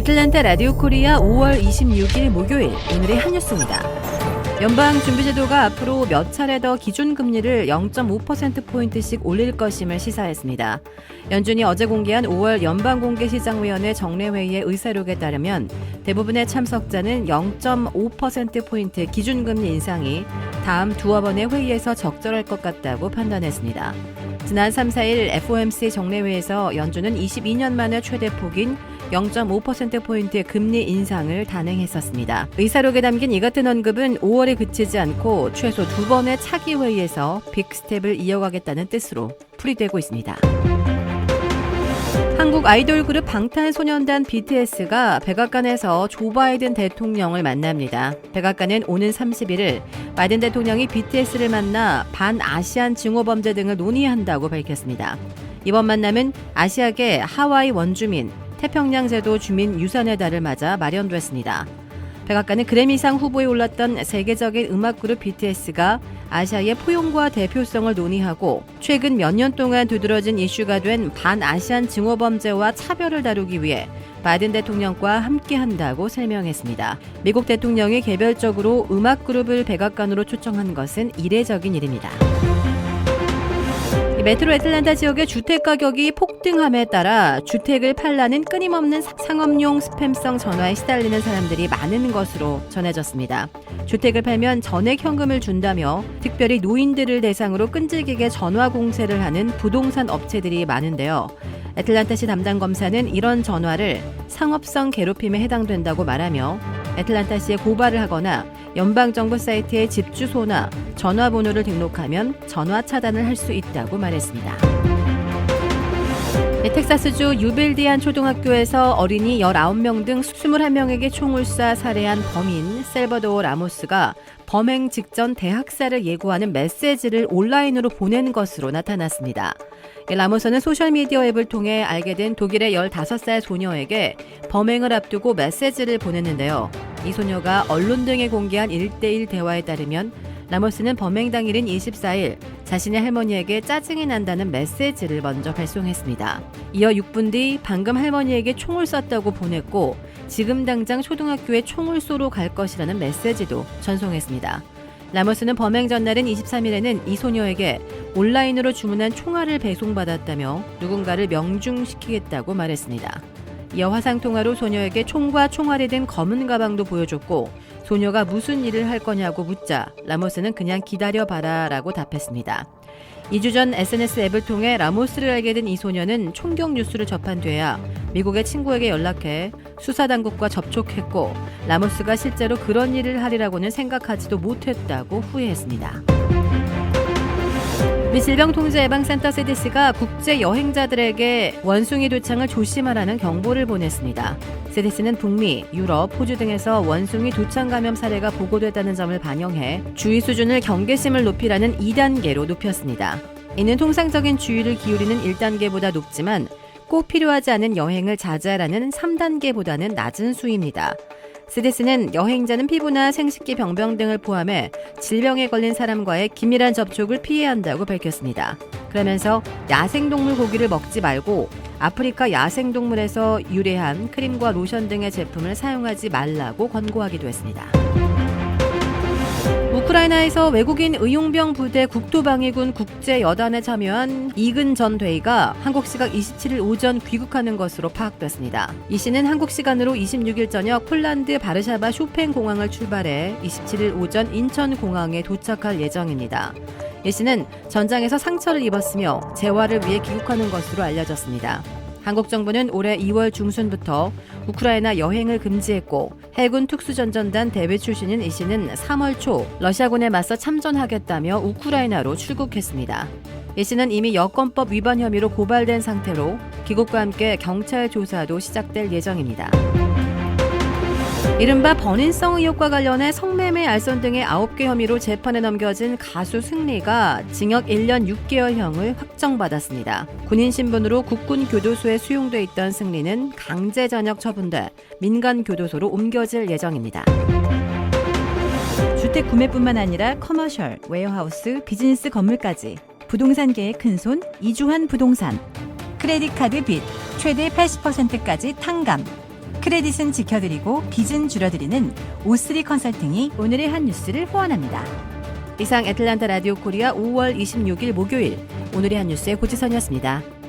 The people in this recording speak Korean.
애틀랜타 라디오 코리아 5월 26일 목요일 오늘의 한 뉴스입니다. 연방준비제도가 앞으로 몇 차례 더 기준금리를 0.5%포인트씩 올릴 것임을 시사했습니다. 연준이 어제 공개한 5월 연방공개시장위원회 정례회의의 의사록에 따르면 대부분의 참석자는 0.5%포인트 기준금리 인상이 다음 두어 번의 회의에서 적절할 것 같다고 판단했습니다. 지난 3, 4일 FOMC 정례회에서 연준은 22년 만에 최대 폭인 0.5%포인트의 금리 인상을 단행했었습니다. 의사록에 담긴 이 같은 언급은 5월에 그치지 않고 최소 두 번의 차기 회의에서 빅스텝을 이어가겠다는 뜻으로 풀이되고 있습니다. 한국 아이돌 그룹 방탄소년단 BTS가 백악관에서 조 바이든 대통령을 만납니다. 백악관은 오는 31일 바이든 대통령이 BTS를 만나 반아시안 증오 범죄 등을 논의한다고 밝혔습니다. 이번 만남은 아시아계 하와이 원주민, 태평양 제도 주민 유산의 달을 맞아 마련됐습니다. 백악관은 그래미상 후보에 올랐던 세계적인 음악 그룹 BTS가 아시아의 포용과 대표성을 논의하고 최근 몇 년 동안 두드러진 이슈가 된 반아시안 증오 범죄와 차별을 다루기 위해 바이든 대통령과 함께한다고 설명했습니다. 미국 대통령이 개별적으로 음악 그룹을 백악관으로 초청한 것은 이례적인 일입니다. 이 메트로 애틀란타 지역의 주택 가격이 폭등함에 따라 주택을 팔라는 끊임없는 상업용 스팸성 전화에 시달리는 사람들이 많은 것으로 전해졌습니다. 주택을 팔면 전액 현금을 준다며 특별히 노인들을 대상으로 끈질기게 전화 공세를 하는 부동산 업체들이 많은데요. 애틀란타시 담당 검사는 이런 전화를 상업성 괴롭힘에 해당된다고 말하며 애틀란타시에 고발을 하거나 연방정부 사이트에 집 주소나 전화번호를 등록하면 전화 차단을 할 수 있다고 말했습니다. 네, 텍사스주 유빌디안 초등학교에서 어린이 19명 등 21명에게 총을 쏴 살해한 범인 셀버도어 라모스가 범행 직전 대학살을 예고하는 메시지를 온라인으로 보낸 것으로 나타났습니다. 라모스는 소셜미디어 앱을 통해 알게 된 독일의 15살 소녀에게 범행을 앞두고 메시지를 보냈는데요. 이 소녀가 언론 등에 공개한 1대1 대화에 따르면 라모스는 범행 당일인 24일 자신의 할머니에게 짜증이 난다는 메시지를 먼저 발송했습니다. 이어 6분 뒤 방금 할머니에게 총을 쐈다고 보냈고 지금 당장 초등학교에 총을 쏘러 갈 것이라는 메시지도 전송했습니다. 라모스는 범행 전날인 23일에는 이 소녀에게 온라인으로 주문한 총알을 배송받았다며 누군가를 명중시키겠다고 말했습니다. 이어 화상 통화로 소녀에게 총과 총알이 든 검은 가방도 보여줬고 소녀가 무슨 일을 할 거냐고 묻자 라모스는 그냥 기다려봐라 라고 답했습니다. 2주 전 SNS 앱을 통해 라모스를 알게 된 이 소녀는 총격 뉴스를 접한 뒤에야 미국의 친구에게 연락해 수사당국과 접촉했고 라모스가 실제로 그런 일을 하리라고는 생각하지도 못했다고 후회했습니다. 미 질병통제예방센터 CDC가 국제 여행자들에게 원숭이 도창을 조심하라는 경보를 보냈습니다. CDC는 북미, 유럽, 호주 등에서 원숭이 도창 감염 사례가 보고됐다는 점을 반영해 주의 수준을 경계심을 높이라는 2단계로 높였습니다. 이는 통상적인 주의를 기울이는 1단계보다 높지만 꼭 필요하지 않은 여행을 자제하라는 3단계보다는 낮은 수입니다. CDC는 여행자는 피부나 생식기 병병 등을 포함해 질병에 걸린 사람과의 긴밀한 접촉을 피해야 한다고 밝혔습니다. 그러면서 야생동물 고기를 먹지 말고 아프리카 야생동물에서 유래한 크림과 로션 등의 제품을 사용하지 말라고 권고하기도 했습니다. 우크라이나에서 외국인 의용병 부대 국토방위군 국제여단에 참여한 이근 전 대위가 한국 시각 27일 오전 귀국하는 것으로 파악됐습니다. 이 씨는 한국 시간으로 26일 저녁 폴란드 바르샤바 쇼팽 공항을 출발해 27일 오전 인천 공항에 도착할 예정입니다. 이 씨는 전장에서 상처를 입었으며 재활을 위해 귀국하는 것으로 알려졌습니다. 한국 정부는 올해 2월 중순부터 우크라이나 여행을 금지했고 해군 특수전전단 대회 출신인 이 씨는 3월 초 러시아군에 맞서 참전하겠다며 우크라이나로 출국했습니다. 이 씨는 이미 여권법 위반 혐의로 고발된 상태로 귀국과 함께 경찰 조사도 시작될 예정입니다. 이른바 번인성 의혹과 관련해 성매매 알선 등의 9개 혐의로 재판에 넘겨진 가수 승리가 징역 1년 6개월형을 확정받았습니다. 군인 신분으로 국군 교도소에 수용돼 있던 승리는 강제 전역 처분돼 민간 교도소로 옮겨질 예정입니다. 주택 구매뿐만 아니라 커머셜, 웨어하우스, 비즈니스 건물까지 부동산계의 큰손 이주환 부동산 크레딧 카드 빚 최대 80%까지 탕감 크레딧은 지켜드리고 빚은 줄여드리는 오스리 컨설팅이 오늘의 한 뉴스를 후원합니다. 이상 애틀란타 라디오 코리아 5월 26일 목요일 오늘의 한 뉴스의 고지선이었습니다.